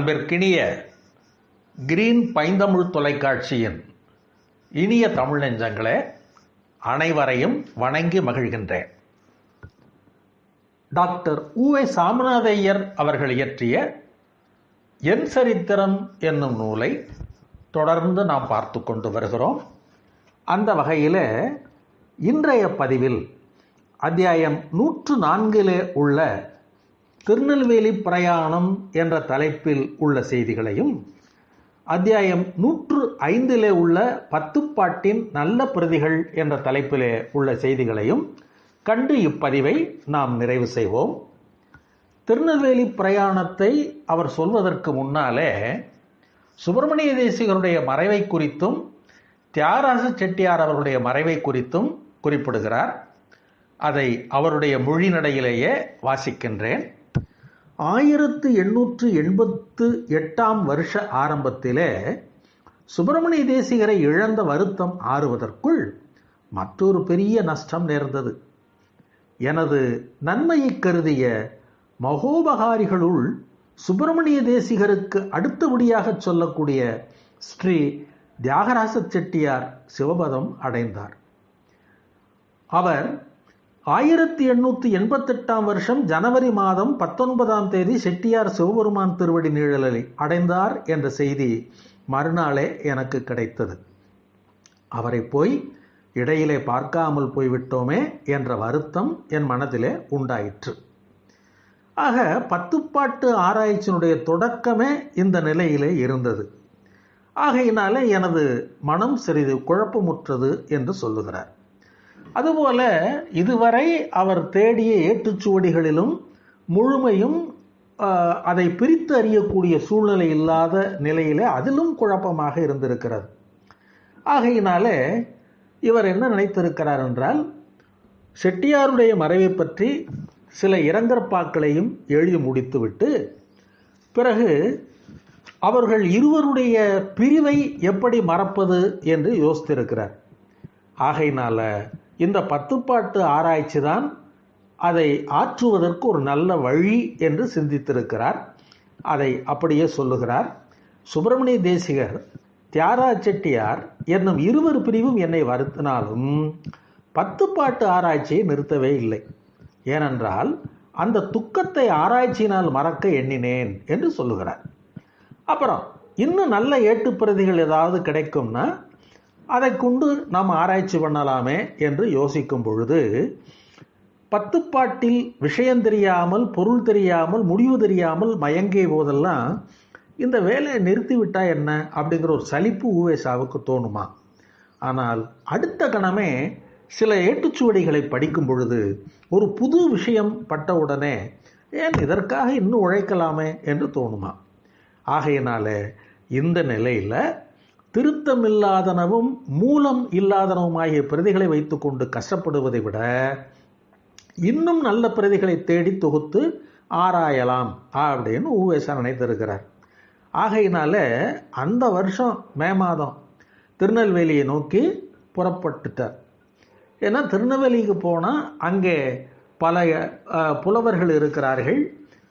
அன்பிற்கினிய கிரீன் பைந்தமிழ் தொலைக்காட்சியின் இனிய தமிழ் நெஞ்சங்களே அனைவரையும் வணங்கி மகிழ்கின்றேன். டாக்டர் உவே சாமிநாதையர் அவர்கள் இயற்றிய என் சரித்திரம் என்னும் நூலை தொடர்ந்து நாம் பார்த்து கொண்டு வருகிறோம். அந்த வகையில் இன்றைய பதிவில் அத்தியாயம் நூற்று நான்கிலே உள்ள திருநெல்வேலி பிரயாணம் என்ற தலைப்பில் உள்ள செய்திகளையும் அத்தியாயம் நூற்று ஐந்திலே உள்ள பத்துப்பாட்டின் நல்ல பிரதிகள் என்ற தலைப்பிலே உள்ள செய்திகளையும் கண்டு இப்பதிவை நாம் நிறைவு செய்வோம். திருநெல்வேலி பிரயாணத்தை அவர் சொல்வதற்கு முன்னாலே சுப்பிரமணிய தேசிகருடைய மறைவை குறித்தும் தியாகராச செட்டியார் அவர்களுடைய மறைவை குறித்தும் குறிப்பிடுகிறார். அதை அவருடைய மொழி நடையிலேயே வாசிக்கின்றேன். ஆயிரத்து எண்ணூற்று எண்பத்து எட்டாம் வருஷ ஆரம்பத்திலே சுப்பிரமணிய தேசிகரை இழந்த வருத்தம் ஆறுவதற்குள் மற்றொரு பெரிய நஷ்டம் நேர்ந்தது. எனது நன்மையை கருதிய மகோபகாரிகளுள் சுப்பிரமணிய தேசிகருக்கு அடுத்தபடியாக சொல்லக்கூடிய ஸ்ரீ தியாகராச செட்டியார் சிவபதம் அடைந்தார். அவர் ஆயிரத்தி எண்ணூற்றி எண்பத்தெட்டாம் வருஷம் ஜனவரி மாதம் பத்தொன்பதாம் தேதி செட்டியார் சிவபெருமான் திருவடி நிழலை அடைந்தார் என்ற செய்தி மறுநாளே எனக்கு கிடைத்தது. அவரை போய் இடையிலே பார்க்காமல் போய்விட்டோமே என்ற வருத்தம் என் மனதிலே உண்டாயிற்று. ஆக பத்துப்பாட்டு ஆராய்ச்சியினுடைய தொடக்கமே இந்த நிலையிலே இருந்தது. ஆகையினாலே எனது மனம் சிறிது குழப்பமுற்றது என்று சொல்லுகிறார். அதுபோல இதுவரை அவர் தேடிய ஏற்றுச்சுவடிகளிலும் முழுமையும் அதை பிரித்து அறியக்கூடிய சூழ்நிலை இல்லாத நிலையிலே அதிலும் குழப்பமாக இருந்திருக்கிறது. ஆகையினாலே இவர் என்ன நினைத்திருக்கிறார் என்றால் செட்டியாருடைய மறைவை பற்றி சில இரங்கற்பாக்களையும் எழுதி முடித்துவிட்டு பிறகு அவர்கள் இருவருடைய பிரிவை எப்படி மறப்பது என்று யோசித்திருக்கிறார். ஆகையினால இந்த பத்துப்பாட்டு ஆராய்ச்சி தான் அதை ஆற்றுவதற்கு ஒரு நல்ல வழி என்று சிந்தித்திருக்கிறார். அதை அப்படியே சொல்லுகிறார். சுப்பிரமணிய தேசிகர் தியாரா செட்டியார் என்னும் இருவர் பிரிவும் என்னை வருத்தினாலும் பத்துப்பாட்டு ஆராய்ச்சியை நிறுத்தவே இல்லை. ஏனென்றால் அந்த துக்கத்தை ஆராய்ச்சியினால் மறக்க எண்ணினேன் என்று சொல்லுகிறார். அப்புறம் இன்னும் நல்ல ஏட்டுப்பிரதிகள் ஏதாவது கிடைக்கும்னா அதை கொண்டு நாம் ஆராய்ச்சி பண்ணலாமே என்று யோசிக்கும் பொழுது பத்துப்பாட்டில் விஷயம் தெரியாமல் பொருள் தெரியாமல் முடிவு தெரியாமல் மயங்கிய போதெல்லாம் இந்த வேலையை நிறுத்திவிட்டா என்ன அப்படிங்கிற ஒரு சலிப்பு ஊவேசாவுக்கு தோணுமா? ஆனால் அடுத்த கணமே சில ஏட்டுச்சுவடிகளை படிக்கும் பொழுது ஒரு புது விஷயம் பட்டவுடனே ஏன் இதற்காக இன்னும் உழைக்கலாமே என்று தோணுமா? ஆகையினால இந்த நிலையில் திருத்தமில்லாதனவும் மூலம் இல்லாதனவும் ஆகிய பிரதிகளை வைத்துக்கொண்டு கஷ்டப்படுவதை விட இன்னும் நல்ல பிரதிகளை தேடி தொகுத்து ஆராயலாம் அப்படின்னு ஊவேசா நினைத்திருக்கிறார். ஆகையினால அந்த வருஷம் மே மாதம் திருநெல்வேலியை நோக்கி புறப்பட்டுட்டார். ஏன்னா திருநெல்வேலிக்கு போனால் அங்கே பல புலவர்கள் இருக்கிறார்கள்.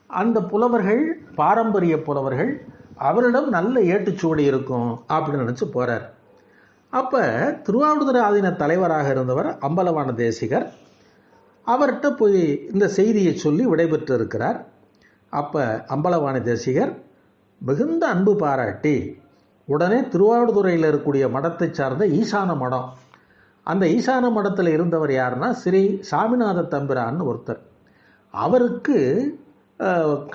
அந்த புலவர்கள் பாரம்பரிய புலவர்கள் அவரிடம் நல்ல ஏட்டுச்சுவடி இருக்கும் அப்படின்னு நினச்சி போகிறார் அப்போ திருவாவடுதுறை ஆதீன தலைவராக இருந்தவர் அம்பலவான தேசிகர். அவர்கிட்ட போய் இந்த செய்தியை சொல்லி விடைபெற்று இருக்கிறார் அப்போ அம்பலவான தேசிகர் மிகுந்த அன்பு பாராட்டி உடனே திருவாவடுதுறையில் இருக்கக்கூடிய மடத்தை சார்ந்த ஈசான மடம். அந்த ஈசான மடத்தில் இருந்தவர் யாருன்னா ஸ்ரீ சாமிநாத தம்பிரான்னு ஒருத்தர். அவருக்கு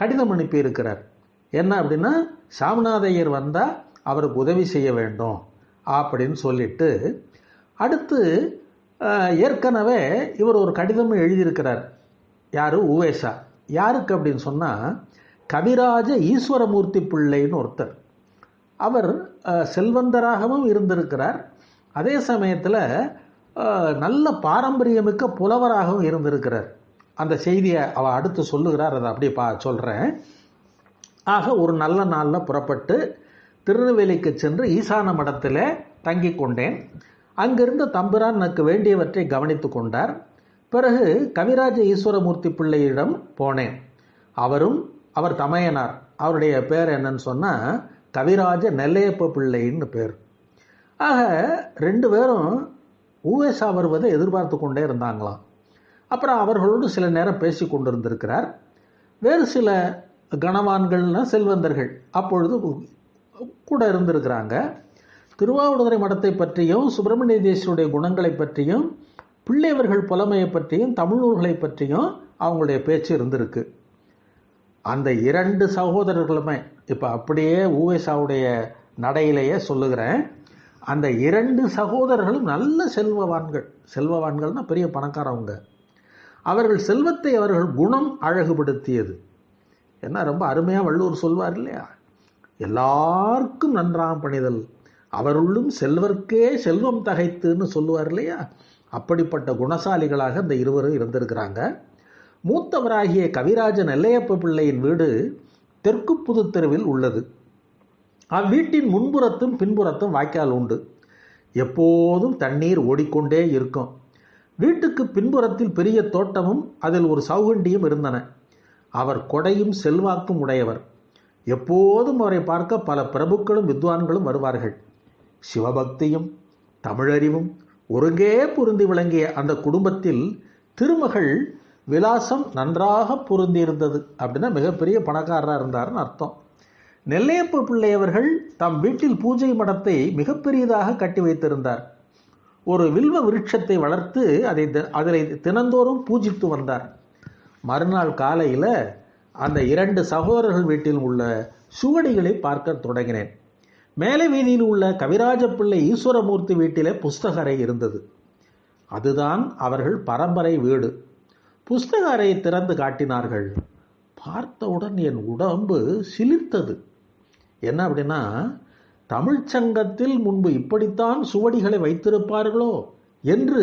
கடிதம் அனுப்பி இருக்கிறார் என்ன அப்படின்னா சாமிநாதையர் வந்தால் அவருக்கு உதவி செய்ய வேண்டும் அப்படின்னு சொல்லிட்டு அடுத்து ஏற்கனவே இவர் ஒரு கடிதம் எழுதியிருக்கிறார். யார்? உவேசா. யாருக்கு அப்படின்னு சொன்னால் கவிராஜ ஈஸ்வரமூர்த்தி பிள்ளைன்னு ஒருத்தர். அவர் செல்வந்தராகவும் இருந்திருக்கிறார். அதே சமயத்தில் நல்ல பாரம்பரியமிக்க புலவராகவும் இருந்திருக்கிறார். அந்த செய்தியை அவள் அடுத்து சொல்லுகிறார். அதை அப்படியே பா சொல்கிறேன் ஆக ஒரு நல்ல நாளில் புறப்பட்டு திருநெல்வேலிக்கு சென்று ஈசான மடத்தில் தங்கி கொண்டேன். அங்கிருந்து தம்பிரான் எனக்கு வேண்டியவற்றை கவனித்து கொண்டார். பிறகு கவிராஜ ஈஸ்வரமூர்த்தி பிள்ளையிடம் போனேன். அவரும் அவர் தமையனார். அவருடைய பேர் என்னன்னு சொன்னால் கவிராஜ நெல்லையப்ப பிள்ளைன்னு பேர். ஆக ரெண்டு பேரும் ஊவேசா வருவதை எதிர்பார்த்து கொண்டே இருந்தாங்களாம். அப்புறம் அவர்களோடு சில நேரம் பேசி கொண்டிருந்திருக்கிறார். வேறு சில கணவான்கள்னா செல்வந்தர்கள் அப்பொழுது கூட இருந்திருக்கிறாங்க. திருவாவூடுதுறை மடத்தை பற்றியும் சுப்பிரமணியதேசருடைய குணங்களை பற்றியும் பிள்ளையவர்கள் புலமையை பற்றியும் தமிழ் நூல்களை பற்றியும் அவங்களுடைய பேச்சு இருந்திருக்கு. அந்த இரண்டு சகோதரர்களுமே இப்போ அப்படியே ஊவேசாவுடைய நடையிலேயே சொல்லுகிறேன். அந்த இரண்டு சகோதரர்களும் நல்ல செல்வவான்கள். செல்வவான்கள்னால் பெரிய பணக்காரவங்க. அவர்கள் செல்வத்தை அவர்கள் குணம் அழகுபடுத்தியது. என்ன ரொம்ப அருமையாக வள்ளுவர் சொல்வார் இல்லையா? எல்லாருக்கும் நன்றாக பணிதல் அவருள்ளும் செல்வர்க்கே செல்வம் தகைத்துன்னு சொல்லுவார் இல்லையா? அப்படிப்பட்ட குணசாலிகளாக இந்த இருவரும் இருந்திருக்கிறாங்க. மூத்தவராகிய கவிராஜன் எல்லையப்ப பிள்ளையின் வீடு தெற்கு புதுத்தெருவில் உள்ளது. அவ்வீட்டின் முன்புறத்தும் பின்புறத்தும் வாய்க்கால் உண்டு. எப்போதும் தண்ணீர் ஓடிக்கொண்டே இருக்கும். வீட்டுக்கு பின்புறத்தில் பெரிய தோட்டமும் அதில் ஒரு சவுகண்டியும் இருந்தன. அவர் கொடையும் செல்வாக்கும் உடையவர். எப்போதும் அவரை பார்க்க பல பிரபுக்களும் வித்வான்களும் வருவார்கள். சிவபக்தியும் தமிழறிவும் ஒருங்கே பொருந்தி விளங்கிய அந்த குடும்பத்தில் திருமகள் விலாசம் நன்றாக பொருந்தியிருந்தது அப்படின்னா மிகப்பெரிய பணக்காரராக இருந்தார்னு அர்த்தம். நெல்லையப்ப பிள்ளையவர்கள் தம் வீட்டில் பூஜை மடத்தை மிகப்பெரியதாக கட்டி வைத்திருந்தார். ஒரு வில்வ விருட்சத்தை வளர்த்து அதை அதில் தினந்தோறும் பூஜித்து வந்தார். மறுநாள் காலையில் அந்த இரண்டு சகோதரர்கள் வீட்டில் உள்ள சுவடிகளை பார்க்க தொடங்கினேன். மேலே வீதியில் உள்ள கவிராஜ பிள்ளை ஈஸ்வரமூர்த்தி வீட்டிலே புஸ்தக அறை இருந்தது. அதுதான் அவர்கள் பரம்பரை வீடு. புஸ்தக அறையை திறந்து காட்டினார்கள். பார்த்தவுடன் என் உடம்பு சிலிர்த்தது. என்ன அப்படின்னா தமிழ்ச்சங்கத்தில் முன்பு இப்படித்தான் சுவடிகளை வைத்திருப்பார்களோ என்று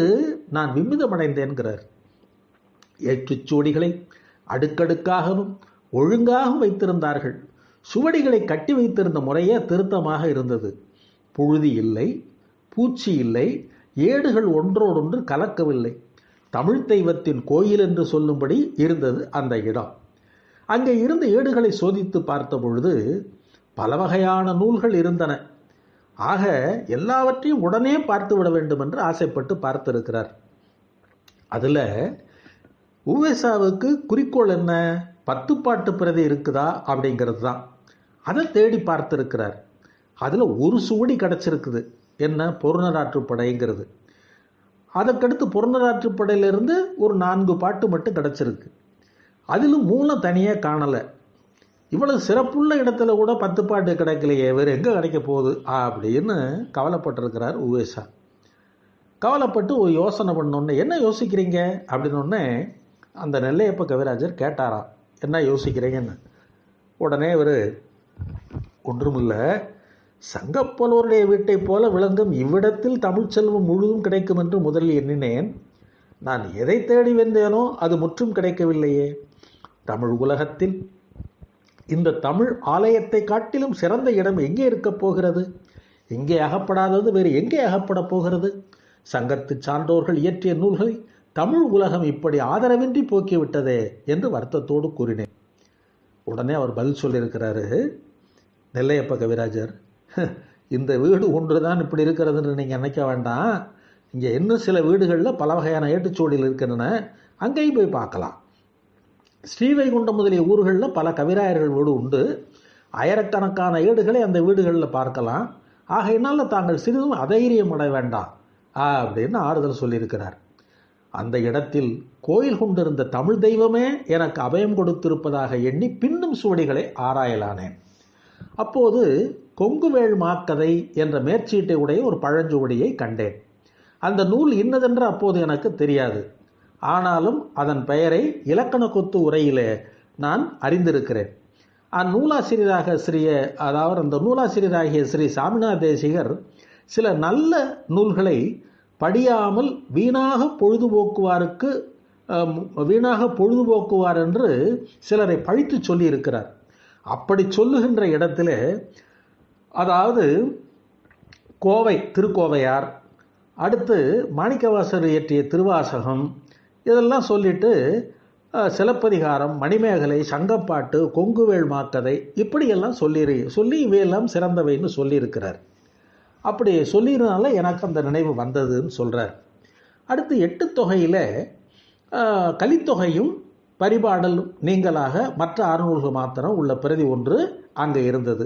நான் விம்மிதமடைந்தேன்கிறார் ஏற்றுச் சுவடிகளை அடுக்கடுக்காகவும் ஒழுங்காகவும் வைத்திருந்தார்கள். சுவடிகளை கட்டி வைத்திருந்த முறையே திருத்தமாக இருந்தது. புழுதி இல்லை பூச்சி இல்லை ஏடுகள் ஒன்றோடொன்று கலக்கவில்லை. தமிழ் தெய்வத்தின் கோயில் என்று சொல்லும்படி இருந்தது அந்த இடம். அங்கே இருந்த ஏடுகளை சோதித்து பார்த்த பொழுது பல வகையான நூல்கள் இருந்தன. ஆக எல்லாவற்றையும் உடனே பார்த்து விட வேண்டும் என்று ஆசைப்பட்டு பார்த்திருக்கிறார். அதில் உவேசாவுக்கு குறிக்கோள் என்ன? பத்து பாட்டு பிரதி இருக்குதா? அப்படிங்கிறது தான் அதை தேடி பார்த்துருக்கிறார். அதில் ஒரு சுவடி கிடச்சிருக்குது. என்ன? பொருணராற்றுப்படைங்கிறது அதற்கடுத்து பொருணராற்றுப்படையிலிருந்து ஒரு நான்கு பாட்டு மட்டும் கிடச்சிருக்கு. அதிலும் மூலம் தனியாக காணலை. இவ்வளவு சிறப்புள்ள இடத்துல கூட பத்து பாட்டு கிடைக்கலையே வேறு எங்கே கிடைக்க போகுது? அப்படின்னு கவலைப்பட்டிருக்கிறார் உவேசா. கவலைப்பட்டு ஒரு யோசனை பண்ணோன்னே என்ன யோசிக்கிறீங்க? அப்படின்னொடனே அந்த நெல்லையப்ப கவிராஜர் கேட்டாராம் என்ன யோசிக்கிறீங்கன்னு? உடனே இவர் ஒன்றுமில்லை. சங்கப்பலோருடைய வீட்டைப் போல விளங்கும் இவ்விடத்தில் தமிழ்ச்செல்வம் முழுதும் கிடைக்கும் என்று முதலில் எண்ணினேன். நான் எதை தேடி வந்தேனோ அது முற்றும் கிடைக்கவில்லையே. தமிழ் உலகத்தில் இந்த தமிழ் ஆலயத்தை காட்டிலும் சிறந்த இடம் எங்கே இருக்கப் போகிறது? எங்கே அகப்படாதது வேறு எங்கே அகப்படப் போகிறது? சங்கத்து சான்றோர்கள் இயற்றிய நூல்களை தமிழ் உலகம் இப்படி ஆதரவின்றி போக்கிவிட்டதே என்று வருத்தத்தோடு கூறினேன். உடனே அவர் பதில் சொல்லியிருக்கிறாரு நெல்லையப்ப கவிராஜர் இந்த வீடு ஒன்று தான் இப்படி இருக்கிறதுன்னு நீங்கள் நினைக்க வேண்டாம். இங்கே இன்னும் சில வீடுகளில் பல வகையான ஏட்டுச்சூடியில் இருக்கின்றன. அங்கேயும் போய் பார்க்கலாம். ஸ்ரீவைகுண்டம் முதலிய ஊர்களில் பல கவிராயர்கள் வீடு உண்டு. ஆயிரக்கணக்கான ஏடுகளை அந்த வீடுகளில் பார்க்கலாம். ஆகையினால் தாங்கள் சிறிதும் அதைரியம் அட வேண்டாம் அப்படின்னு ஆறுதல் சொல்லியிருக்கிறார். அந்த இடத்தில் கோயில் கொண்டிருந்த தமிழ் தெய்வமே எனக்கு அபயம் கொடுத்திருப்பதாக எண்ணி பின்னும் சுவடிகளை ஆராயலானேன். அப்போது கொங்குவேள் மாக்கதை என்ற மேற்சீட்டை உடைய ஒரு பழஞ்சுவடியை கண்டேன். அந்த நூல் இன்னதென்று அப்போது எனக்கு தெரியாது. ஆனாலும் அதன் பெயரை இலக்கண கொத்து உரையிலே நான் அறிந்திருக்கிறேன். அந்நூலாசிரியராக ஸ்ரீய அதாவது அந்த நூலாசிரியராகிய ஸ்ரீ சாமிநாத தேசிகர் சில நல்ல நூல்களை படியாமல் வீணாக பொழுதுபோக்குவாருக்கு வீணாக பொழுதுபோக்குவார் என்று சிலரை பழித்து சொல்லியிருக்கிறார். அப்படி சொல்லுகின்ற இடத்துல அதாவது கோவை திருக்கோவையார் அடுத்து மாணிக்கவாசர் இயற்றிய திருவாசகம் இதெல்லாம் சொல்லிட்டு சிலப்பதிகாரம் மணிமேகலை சங்கப்பாட்டு கொங்குவேள் மாக்கதை இப்படியெல்லாம் சொல்லி சொல்லி இவையெல்லாம் சிறந்தவைன்னு சொல்லியிருக்கிறார். அப்படி சொல்லியிருந்தால எனக்கு அந்த நினைவு வந்ததுன்னு சொல்கிறார் அடுத்து எட்டு தொகையில் கலித்தொகையும் பரிபாடல் நீங்களாக மற்ற அறுநூல்கள் மாத்திரம் உள்ள பிரதி ஒன்று அங்கே இருந்தது.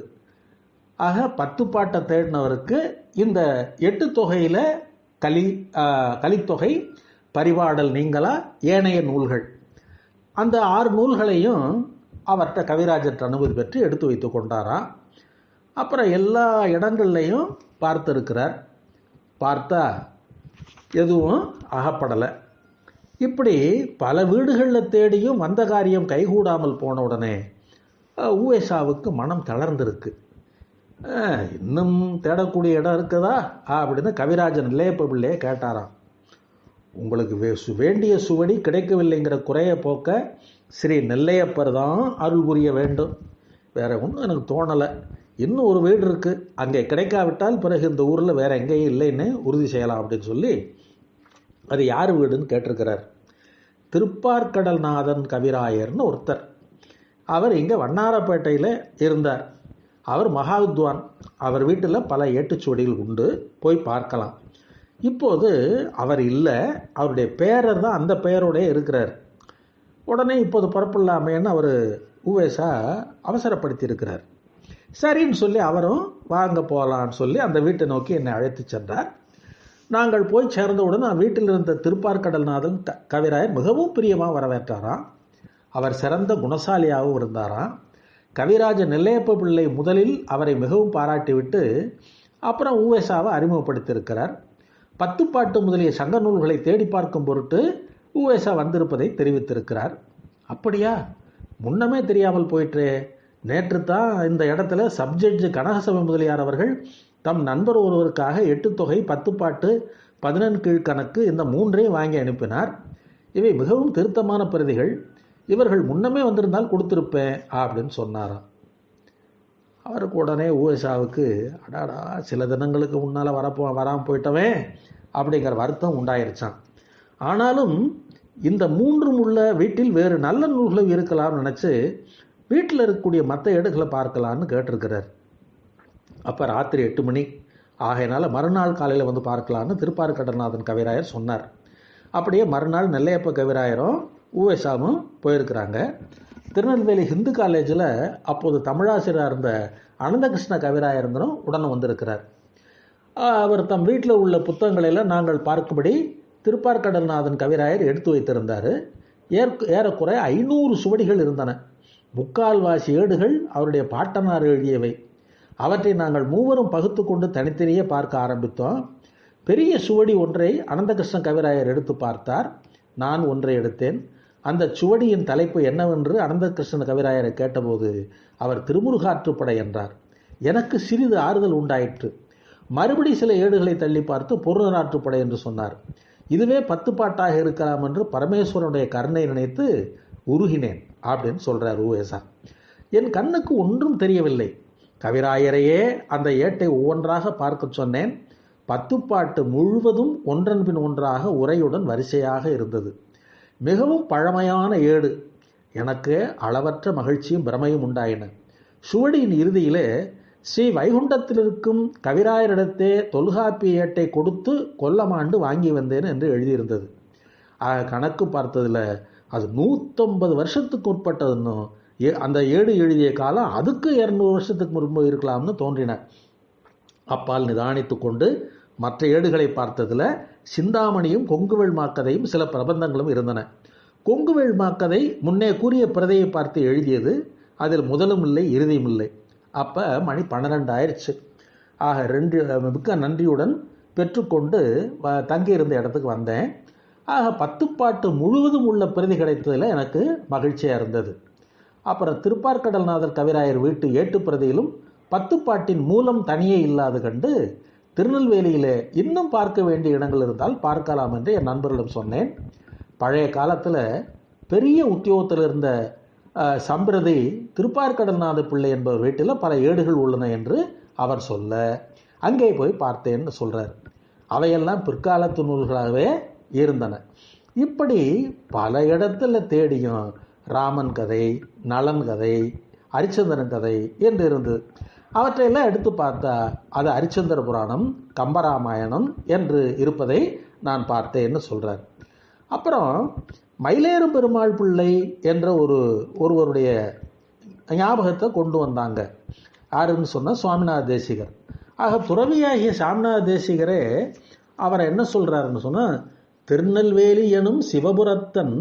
ஆக பத்து பாட்டை தேடினவருக்கு இந்த எட்டு தொகையில் கலி கலித்தொகை பரிபாடல் நீங்களா ஏனைய நூல்கள். அந்த ஆறு நூல்களையும் அவர்கிட்ட கவிராஜர் அனுமதி பெற்று எடுத்து வைத்து கொண்டாராம் அப்புறம் எல்லா இடங்கள்லையும் பார்த்துருக்கிறார். பார்த்தா எதுவும் அகப்படலை. இப்படி பல வீடுகளில் தேடியும் வந்த காரியம் கைகூடாமல் போன உடனே அஹ், மனம் தளர்ந்திருக்கு. இன்னும் தேடக்கூடிய இடம் இருக்குதா? அப்படின்னு கவிராஜன் இளையப்ப பிள்ளையே கேட்டாராம். உங்களுக்கு வே சு- வேண்டிய சுவடி கிடைக்கவில்லைங்கிற குறையை போக்க ஸ்ரீ நெல்லையப்பர் தான் அருள் புரிய வேண்டும். வேற ஒன்றும் எனக்கு தோணலை. இன்னும் ஒரு வீடு இருக்குது அங்கே கிடைக்காவிட்டால் பிறகு இந்த ஊரில் வேறு எங்கேயும் இல்லைன்னு உறுதி செய்யலாம் அப்படின்னு சொல்லி அது யார் வீடுன்னு கேட்டிருக்கிறார். திருப்பார்கடல்நாதன் கவிராயர்னு ஒருத்தர். அவர் இங்கே வண்ணாரப்பேட்டையில் இருந்தார். அவர் மகாவித்வான் அவர் வீட்டில் பல ஏட்டுச்சுவடிகள் உண்டு. போய் பார்க்கலாம். இப்போது அவர் இல்லை. அவருடைய பேரர் தான் அந்த பெயரோடே இருக்கிறார். உடனே இப்போது புறப்படலாமேன்னு அவர் உவேசா அவசரப்படுத்தியிருக்கிறார். சரின்னு சொல்லி அவரும் வாங்க போகலான்னு சொல்லி அந்த வீட்டை நோக்கி என்னை அழைத்து சென்றார். நாங்கள் போய் சேர்ந்தவுடன் நான் வீட்டில் இருந்த திருப்பார்கடல்நாதன் க கவிராயர் மிகவும் பிரியமாக வரவேற்றாராம். அவர் சிறந்த குணசாலியாகவும் இருந்தாராம். கவிராஜ நெல்லையப்ப பிள்ளை முதலில் அவரை மிகவும் பாராட்டிவிட்டு அப்புறம் ஊவேசாவை அறிமுகப்படுத்தியிருக்கிறார். பத்துப்பாட்டு முதலிய சங்க நூல்களை தேடி பார்க்கும் பொருட்டு ஊவேசா வந்திருப்பதை தெரிவித்திருக்கிறார். அப்படியா? முன்னமே தெரியாமல் போயிற்றே. நேற்று தான் இந்த இடத்துல சப்ஜட்ஜ் கனகசபை முதலியார் அவர்கள் தம் நண்பர் ஒருவருக்காக எட்டு தொகை பத்து பாட்டு பதினெண் கீழ்கணக்கு இந்த மூன்றையும் வாங்கி அனுப்பினார். இவை மிகவும் திருத்தமான பிரதிகள். இவர்கள் முன்னமே வந்திருந்தால் கொடுத்துருப்பேன் அப்படின்னு சொன்னாராம். அவருக்கு உடனே ஊஎஸ்ஆவுக்கு அடாடா சில தினங்களுக்கு முன்னால் வரப்போ வராமல் போயிட்டவே அப்படிங்கிற வருத்தம் உண்டாயிருச்சான் ஆனாலும் இந்த மூன்றும் உள்ள வீட்டில் வேறு நல்ல நூல்களும் இருக்கலாம்னு நினச்சி வீட்டில் இருக்கக்கூடிய மற்ற ஏடுகளை பார்க்கலான்னு கேட்டிருக்கிறார். அப்போ ராத்திரி எட்டு மணி. ஆகையினால மறுநாள் காலையில் வந்து பார்க்கலான்னு திருப்பார்கடநாதன் கவிராயர் சொன்னார். அப்படியே மறுநாள் நெல்லையப்ப கவிராயரும் ஊவேசாமும் போயிருக்கிறாங்க. திருநெல்வேலி ஹிந்து காலேஜில் அப்போது தமிழாசிரியராக இருந்த அனந்தகிருஷ்ண கவிராயருந்தரும் உடனே வந்திருக்கிறார். அவர் தம் வீட்டில் உள்ள புத்தகங்களெல்லாம் நாங்கள் பார்க்கும்படி திருப்பார்கடல்நாதன் கவிராயர் எடுத்து வைத்திருந்தார். ஏற்க ஏறக்குறைய ஐநூறு சுவடிகள் இருந்தன. முக்கால்வாசி ஏடுகள் அவருடைய பாட்டனார் எழுதியவை. அவற்றை நாங்கள் மூவரும் பகுத்து கொண்டு தனித்தனியே பார்க்க ஆரம்பித்தோம். பெரிய சுவடி ஒன்றை அனந்தகிருஷ்ண கவிராயர் எடுத்து பார்த்தார். நான் ஒன்றை எடுத்தேன். அந்த சுவடியின் தலைப்பு என்னவென்று அனந்தகிருஷ்ண கவிராயரை கேட்டபோது அவர் திருமுருகாற்றுப்படை என்றார். எனக்கு சிறிது ஆறுதல் உண்டாயிற்று. மறுபடி சில ஏடுகளை தள்ளி பார்த்து பொருளாற்றுப்படை என்று சொன்னார். இதுவே பத்து பாட்டாக இருக்கலாம் என்று பரமேஸ்வரனுடைய கருணை நினைத்து உருகினேன். அப்படின்னு சொல்கிறார் ஊவேசா என் கண்ணுக்கு ஒன்றும் தெரியவில்லை. கவிராயரையே அந்த ஏட்டை ஒவ்வொன்றாக பார்க்க சொன்னேன். பத்துப்பாட்டு முழுவதும் ஒன்றன் பின் ஒன்றாக உரையுடன் வரிசையாக இருந்தது. மிகவும் பழமையான ஏடு. எனக்கு அளவற்ற மகிழ்ச்சியும் பிரமையும் உண்டாயின. சுவடியின் இறுதியிலே ஸ்ரீ வைகுண்டத்தில் இருக்கும் கவிராயரிடத்தே தொல்காப்பி ஏட்டை கொடுத்து கொல்லமாண்டு வாங்கி வந்தேன் என்று எழுதியிருந்தது. கணக்கு பார்த்ததில் அது நூற்றம்பது வருஷத்துக்கு உட்பட்டதுன்னு ஏ- அந்த ஏடு எழுதிய காலம் அதுக்கு இரநூறு வருஷத்துக்கு முன்பு இருக்கலாம்னு தோன்றின. அப்பால் நிதானித்து கொண்டு மற்ற ஏடுகளை பார்த்ததில் சிந்தாமணியும் கொங்குவேள் மாக்கதையும் சில பிரபந்தங்களும் இருந்தன. கொங்குவேள் மாக்கதை முன்னே கூறிய பிரதையை பார்த்து எழுதியது அதில் முதலும் இல்லை இறுதியும் இல்லை. அப்போ மணி பன்னிரெண்டு ஆயிடுச்சு ஆக ரெண்டு மிக்க நன்றியுடன் பெற்றுக்கொண்டு வ- தங்கியிருந்த இடத்துக்கு வந்தேன். ஆக பத்துப்பாட்டு முழுவதும் உள்ள பிரதி கிடைத்ததில் எனக்கு மகிழ்ச்சியாக இருந்தது. அப்புறம் திருப்பார்கடல்நாதர் கவிராயர் வீட்டு ஏட்டுப்பிரதியிலும் பத்துப்பாட்டின் மூலம் தனியே இல்லாது கண்டு திருநெல்வேலியிலே இன்னும் பார்க்க வேண்டிய இடங்கள் இருந்தால் பார்க்கலாம் என்று என் நண்பர்களிடம் சொன்னேன். பழைய காலத்தில் பெரிய உத்தியோகத்தில் இருந்த சம்பிரதி திருப்பார்கடல்நாத பிள்ளை என்பவர் வீட்டில் பல ஏடுகள் உள்ளன என்று அவர் சொல்ல அங்கே போய் பார்த்தேன்னு சொல்கிறார் அவையெல்லாம் பிற்காலத்து நூல்களாகவே இருந்தன. இப்படி பல இடத்துல தேடியும் ராமன் கதை நலன் கதை ஹரிச்சந்திரன் கதை என்று இருந்தது. அவற்றையெல்லாம் எடுத்து பார்த்தா அது ஹரிச்சந்திர புராணம் கம்பராமாயணம் என்று இருப்பதை நான் பார்த்தேன்னு சொல்கிறார் அப்புறம் மயிலேறும் பெருமாள் பிள்ளை என்ற ஒரு ஒருவருடைய ஞாபகத்தை கொண்டு வந்தாங்க. யாருன்னு சொன்னால் சுவாமிநாத தேசிகர். ஆக துறவியாகிய சாமிநாத தேசிகரே அவரை என்ன சொல்கிறாருன்னு சொன்னால் திருநெல்வேலி எனும் சிவபுரத்தன்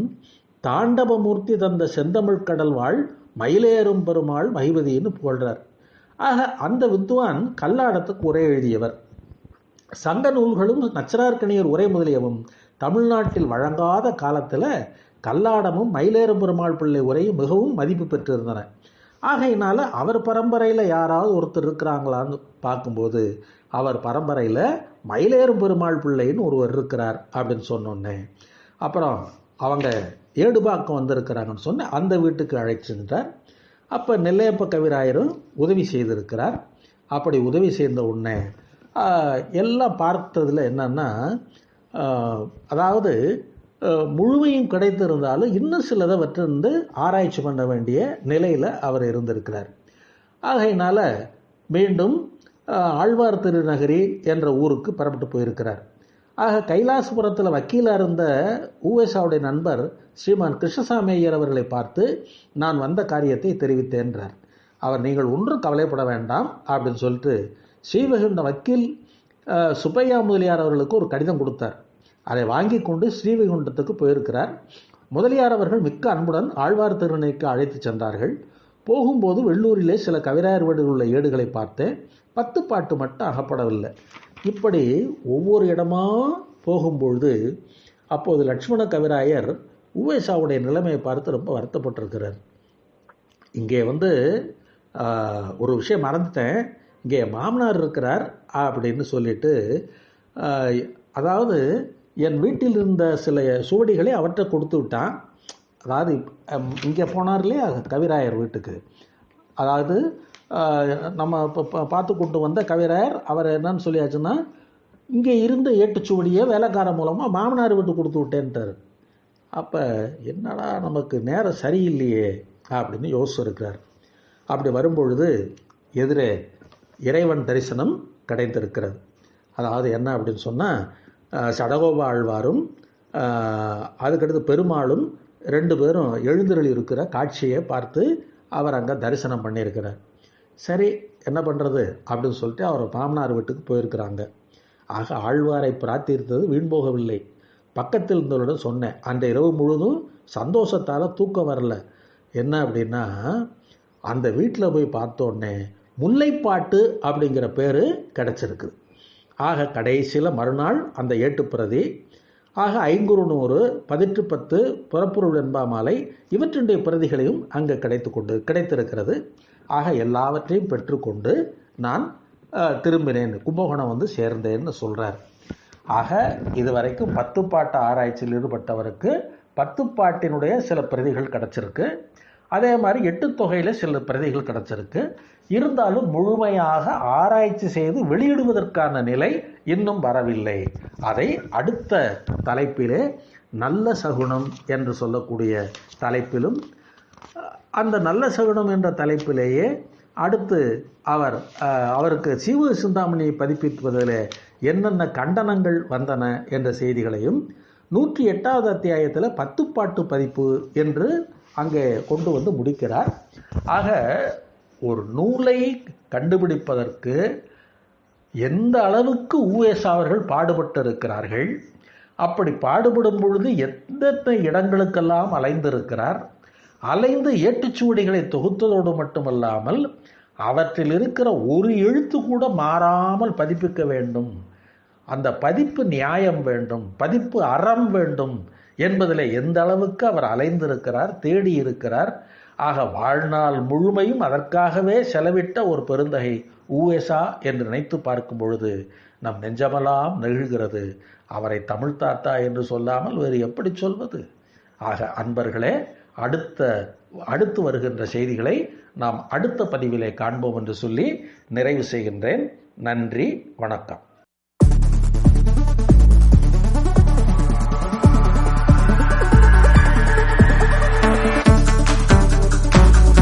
தாண்டவமூர்த்தி தந்த செந்தமிழ் கடல் வாழ் மயிலேறும் பெருமாள் மகிபதின்னு புகழ்றார். ஆக அந்த வித்வான் கல்லாடத்துக்கு உரை எழுதியவர். சங்க நூல்களும் நச்சரார்கணியர் உரை முதலியவும் தமிழ்நாட்டில் வழங்காத காலத்தில் கல்லாடமும் மயிலேறும் பெருமாள் பிள்ளை உரையும் மிகவும் மதிப்பு பெற்றிருந்தன. ஆகையினால அவர் பரம்பரையில் யாராவது ஒருத்தர் இருக்கிறாங்களான்னு பார்க்கும்போது அவர் பரம்பரையில் மயிலேறும் பெருமாள் பிள்ளைன்னு ஒருவர் இருக்கிறார் அப்படின்னு சொன்னோன்னே அப்புறம் அவங்க ஏடுபாக்கம் வந்திருக்கிறாங்கன்னு சொன்ன அந்த வீட்டுக்கு அழைச்சிருந்தார் அப்போ நெல்லையப்ப கவிராயரும் உதவி செய்திருக்கிறார். அப்படி உதவி செய்த உடனே எல்லாம் பார்த்ததில் என்னன்னா அதாவது முழுமையும் கிடைத்திருந்தாலும் இன்னும் சிலதை வற்றிருந்து ஆராய்ச்சி பண்ண வேண்டிய நிலையில் அவர் இருந்திருக்கிறார். ஆகையினால மீண்டும் ஆழ்வார் திருநகரி என்ற ஊருக்கு புறப்பட்டு போயிருக்கிறார். ஆக கைலாசபுரத்தில் வக்கீலாக இருந்த ஊவேசாவுடைய நண்பர் ஸ்ரீமான் கிருஷ்ணசாமி ஐயர் அவர்களை பார்த்து நான் வந்த காரியத்தை தெரிவித்தேன்றார். அவர் நீங்கள் ஒன்றும் கவலைப்பட வேண்டாம் அப்படின்னு சொல்லிட்டு ஸ்ரீவைகுண்ட வக்கீல் சுப்பையா முதலியார் அவர்களுக்கு ஒரு கடிதம் கொடுத்தார். அதை வாங்கி கொண்டு ஸ்ரீவைகுண்டத்துக்கு போயிருக்கிறார். முதலியார் அவர்கள் மிக்க அன்புடன் ஆழ்வார் திருநைக்கு அழைத்து சென்றார்கள். போகும்போது வெள்ளூரிலே சில கவிராயர் வீடுகள் உள்ள ஏடுகளை பார்த்தேன். பத்து பாட்டு மட்டும் அகப்படவில்லை. இப்படி ஒவ்வொரு இடமா போகும்பொழுது அப்போது லட்சுமண கவிராயர் உவேசாவுடைய நிலைமையை பார்த்து ரொம்ப வருத்தப்பட்டிருக்கிறார். இங்கே வந்து ஒரு விஷயம் மறந்துட்டேன். இங்கே மாமனார் இருக்கிறார் அப்படின்னு சொல்லிட்டு அதாவது என் வீட்டில் இருந்த சில சுவடிகளை அவற்றை கொடுத்து விட்டான். அதாவது இங்கே போனார் இல்லையா கவிராயர் வீட்டுக்கு? அதாவது நம்ம இப்போ பார்த்து கொண்டு வந்த கவிராயர் அவர் என்னன்னு சொல்லியாச்சுன்னா இங்கே இருந்த ஏட்டுச்சுவடியை வேலைக்காரன் மூலமாக மாமனார் வீட்டு கொடுத்து விட்டேன்ட்டார். அப்போ என்னடா நமக்கு நேரம் சரியில்லையே அப்படின்னு யோசிச்சிருக்கிறார். அப்படி வரும்பொழுது எதிரே இறைவன் தரிசனம் கிடைத்திருக்கிறது. அதாவது என்ன அப்படின்னு சொன்னால் சடகோப ஆழ்வாரும் அதுக்கடுத்து பெருமாளும் ரெண்டு பேரும் எழுந்தருள் இருக்கிற காட்சியை பார்த்து அவர் அங்கே தரிசனம் பண்ணியிருக்கிறார். சரி என்ன பண்ணுறது அப்படின்னு சொல்லிட்டு அவர் மாமனார் வீட்டுக்கு போயிருக்கிறாங்க. ஆக ஆழ்வாரை பிரார்த்தித்தது வீண் போகவில்லை. பக்கத்தில் இருந்தவரிடம் சொன்னேன் அந்த இரவு முழுதும் சந்தோஷத்தால் தூக்கம் வரல. என்ன அப்படின்னா அந்த வீட்டில் போய் பார்த்தோன்னே முல்லைப்பாட்டு அப்படிங்கிற பேர் கிடச்சிருக்குது ஆக கடைசியில் மறுநாள் அந்த ஏட்டுப்பிரதி ஆக ஐங்குறு நூறு பதிற்று பத்து புறப்பொருள் என்பா மாலை இவற்றினுடைய பிரதிகளையும் அங்கே கிடைத்து கொண்டு கிடைத்திருக்கிறது. ஆக எல்லாவற்றையும் பெற்றுக்கொண்டு நான் திரும்பினேன். கும்பகோணம் வந்து சேர்ந்தேன்னு சொல்கிறார் ஆக இதுவரைக்கும் பத்து பாட்டு ஆராய்ச்சியில் ஈடுபட்டவருக்கு பத்து பாட்டினுடைய சில பிரதிகள் கிடச்சிருக்கு. அதே மாதிரி எட்டு தொகையில் சில பிரதிகள் கிடச்சிருக்கு. இருந்தாலும் முழுமையாக ஆராய்ச்சி செய்து வெளியிடுவதற்கான நிலை இன்னும் வரவில்லை. அதை அடுத்த தலைப்பிலே நல்ல சகுனம் என்று சொல்லக்கூடிய தலைப்பிலும் அந்த நல்ல சகுனம் என்ற தலைப்பிலேயே அடுத்து அவர் அவருக்கு சீவ சிந்தாமணியை பதிப்பிப்பதில் என்னென்ன கண்டனங்கள் வந்தன என்ற செய்திகளையும் நூற்றி எட்டாவது அத்தியாயத்தில் பத்துப்பாட்டு பதிப்பு என்று அங்கே கொண்டு வந்து முடிக்கிறார். ஆக ஒரு நூலை கண்டுபிடிப்பதற்கு எந்த அளவுக்கு ஊஎஸ் அவர்கள் பாடுபட்டு இருக்கிறார்கள் அப்படி பாடுபடும் பொழுது எத்தனை இடங்களுக்கெல்லாம் அலைந்திருக்கிறார்? அலைந்து ஏட்டுச்சுவடிகளை தொகுத்ததோடு மட்டுமல்லாமல் அவற்றில் இருக்கிற ஒரு எழுத்து கூட மாறாமல் பதிப்பிக்க வேண்டும். அந்த பதிப்பு நியாயம் வேண்டும் பதிப்பு அறம் வேண்டும் என்பதில் எந்த அளவுக்கு அவர் அலைந்திருக்கிறார் தேடி இருக்கிறார் ஆக வாழ்நாள் முழுமையும் அதற்காகவே செலவிட்ட ஒரு பெருந்தகை. ஊஎசா என்று நினைத்து பார்க்கும் பொழுது நம் நெஞ்சமெல்லாம் நெகிழ்கிறது அவரை தமிழ் தாத்தா என்று சொல்லாமல் வேறு எப்படி சொல்வது? ஆக அன்பர்களே அடுத்த அடுத்து வருகின்ற செய்திகளை நாம் அடுத்த பதிவிலே காண்போம் என்று சொல்லி நிறைவு செய்கின்றேன். நன்றி வணக்கம்.